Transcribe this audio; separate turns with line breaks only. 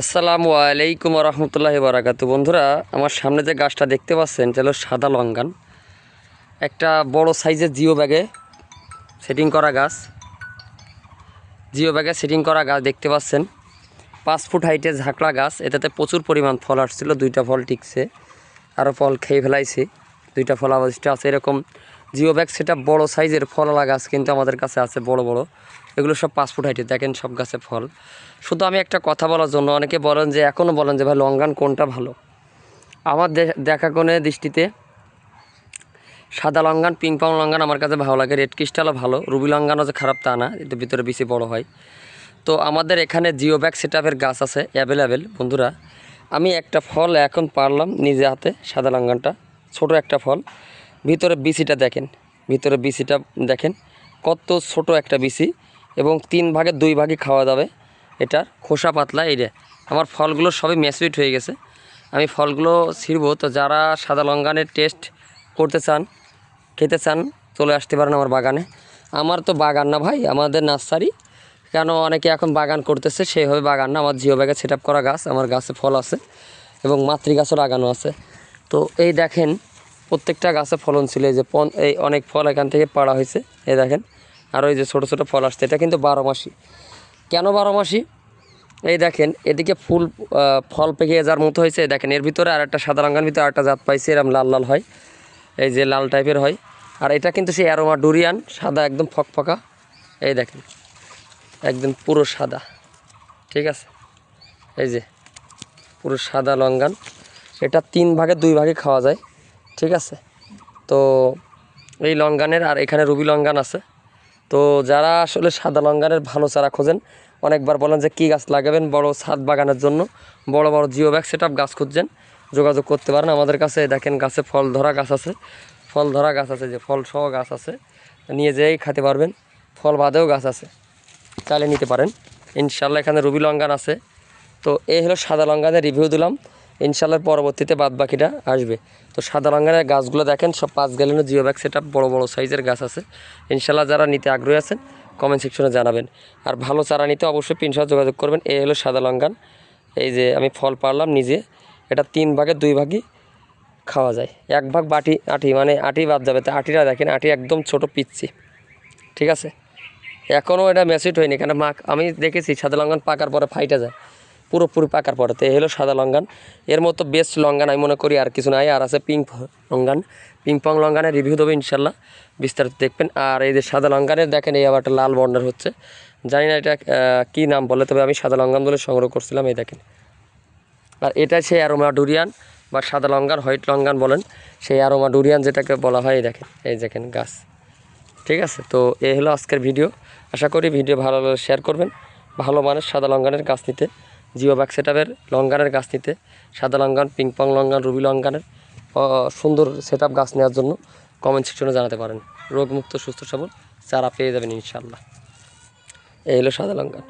আসসালামু আলাইকুম রহমতুল্লাহি বারাকাত বন্ধুরা, আমার সামনে যে গাছটা দেখতে পাচ্ছেন, এটা হলো সাদা লঙ্গান একটা বড় সাইজের জিও ব্যাগে সেটিং করা গাছ। জিও ব্যাগে সেটিং করা গাছ দেখতে পাচ্ছেন। পাঁচ ফুট হাইটের ঝাঁকড়া গাছ, এটাতে প্রচুর পরিমাণ ফল আসছিল, দুইটা ফল টিকছে আরও ফল খেয়ে ফেলাইছি, দুইটা ফল অবশিষ্ট আছে, এরকম জিও ব্যাগ সেটা বড় সাইজের ফলওয়ালা গাছ কিন্তু আমাদের কাছে আছে, বড় বড়। এগুলো সব পাঁচ ফুট হাইটে, দেখেন সব গাছে ফল। শুধু আমি একটা কথা বলার জন্য, অনেকে বলেন যে এখনও বলেন যে, ভাই লঙ্গান কোনটা ভালো? আমার দেখা কোণে দৃষ্টিতে, সাদা লঙ্গান পিং পং লঙ্গান আমার কাছে ভালো লাগে। রেড ক্রিস্টালও ভালো। রুবি লঙ্গানও যে খারাপ তা না এটার ভিতরে বেশি বড় হয়। তো আমাদের এখানে জিও ব্যাগ সেট গাছ আছে অ্যাভেলেবেল বন্ধুরা। আমি একটা ফল এখন পারলাম, নিজে হাতে, সাদা লঙ্গানটা ছোট একটা ফল। ভিতরে বিসিটা দেখেন, ভিতরে বিসিটা দেখেন, কত ছোট একটা বিসি এবং তিন ভাগে দুই ভাগে খাওয়া যাবে। এটার খোসা পাতলা এইটা আমার ফলগুলো সবই ম্যাচুইট হয়ে গেছে। আমি ফলগুলো ছিঁড়বো, তো যারা সাদা লঙ্গানের টেস্ট করতে চান, খেতে চান, চলে আসতে পারেন আমার বাগানে। আমার তো বাগান না ভাই, আমাদের নার্সারি। কেন অনেকে এখন বাগান করতেছে, সেইভাবে বাগান না। আমার জিও ব্যাগে সেট করা গাছ, আমার গাছে ফল আছে এবং মাতৃ গাছও লাগানো আছে। তো এই দেখেন প্রত্যেকটা গাছে ফলন ছিল, এই যে পন, এই অনেক ফল এখান থেকে পাড়া হয়েছে, এই দেখেন। আর ওই যে ছোটো ছোটো ফল আসছে, এটা কিন্তু বারো মাসি। কেন বারো মাসি? এই দেখেন, এদিকে ফুল ফল পেকে যার মতো হয়েছে দেখেন, এর ভিতরে আর একটা সাদা রঙের ভিতরে আরেকটা জাত পাইছে এরকম লাল লাল হয়, এই যে লাল টাইপের হয়। আর এটা কিন্তু সেই অ্যারোমা ডুরিয়ান, সাদা একদম ফকফকা, এই দেখেন, একদম পুরো সাদা, ঠিক আছে? এই যে পুরো সাদা লঙ্গান, এটা তিন ভাগে, দুই ভাগে খাওয়া যায়। ঠিক আছে? তো এই লঙ্গানের আর এখানে রুবি লঙ্গান আছে। তো যারা আসলে সাদা লঙ্গানের ভালো চারা খোঁজেন, অনেকবার বলেন যে কী গাছ লাগাবেন বড় ছাদ বাগানের জন্য, বড় বড় জিও ব্যাগ সেট গাছ খুঁজছেন, যোগাযোগ করতে পারেন। আমাদের কাছে দেখেন গাছে ফল ধরা গাছ আছে, ফল ধরা গাছ আছে, যে ফল সহ গাছ আছে, নিয়ে যেয়েই খেতে পারবেন। ফল বাদেও গাছ আছে, চাইলে নিতে পারেন। ইনশাল্লাহ এখানে রুবি লঙ্গান আছে। তো এই হলো সাদা লঙ্গানের রিভিউ দিলাম। ইনশাল্লাহ পরবর্তীতে বাদ বাকিটা আসবে। তো সাদা লঙ্গানের গাছগুলো দেখেন, সব পাঁচ গ্যালেনের জিও ব্যাগ সেট বড় বড় সাইজের গাছ আছে। ইনশাল্লাহ যারা নিতে আগ্রহী আছেন কমেন্ট সেকশনে জানাবেন। আর ভালো চারা নিতে অবশ্যই পিনসহ যোগাযোগ করবেন। এই হলো সাদা লঙ্গান এই যে আমি ফল পারলাম নিজে। এটা তিন ভাগে, দুই ভাগই খাওয়া যায়। এক ভাগ বাটি, আটি মানে আটি বাদ যাবে। তো আটিটা দেখেন, আটি একদম ছোট পিচ্ছি। ঠিক আছে? এখনও এটা ম্যাচিউড হয়নি, কেন মা, আমি দেখেছি সাদা লঙ্গান পাকার পরে ফাইটা যায়। পুরোপুরি পাকার পরে। তো হলো সাদা লঙ্গান। এর মতো বেস্ট লঙ্গান আমি মনে করি আর কিছু নাই। আর আছে পিঙ্ক লঙ্গান। পিং পং লঙ্গানের রিভিউ দেবো ইনশাল্লাহ। বিস্তারিত দেখবেন। আর এই যে সাদা লঙ্গানের দেখেন, এই আবার একটা লাল বর্ণের হচ্ছে। জানি না এটা কী নাম বলে, তবে আমি সাদা লঙ্গান বলে সংগ্রহ করছিলাম, এই দেখেন। আর এটা সেই অ্যারোমা ডুরিয়ান বা সাদা লঙ্গান হোয়াইট লঙ্গান বলেন। সেই অ্যারোমা ডুরিয়ান যেটাকে বলা হয়, এই দেখেন। এই দেখেন গাছ। ঠিক আছে? তো এই হলো আজকের ভিডিও আশা করি ভিডিও ভালো শেয়ার করবেন। ভালো মানের সাদা লঙ্গানের গাছ নিতে। জিও সেটআপের লঙ্গানের গাছ নিতে, সাদা longan ping pong longan ruby লঙ্গানের সুন্দর সেট গাছ নেওয়ার জন্য কমেন্ট সেকশনে জানাতে পারেন। রোগমুক্ত, সুস্থ সবল চারা পেয়ে যাবেন ইনশাল্লাহ এই হলো সাদা লঙ্গান।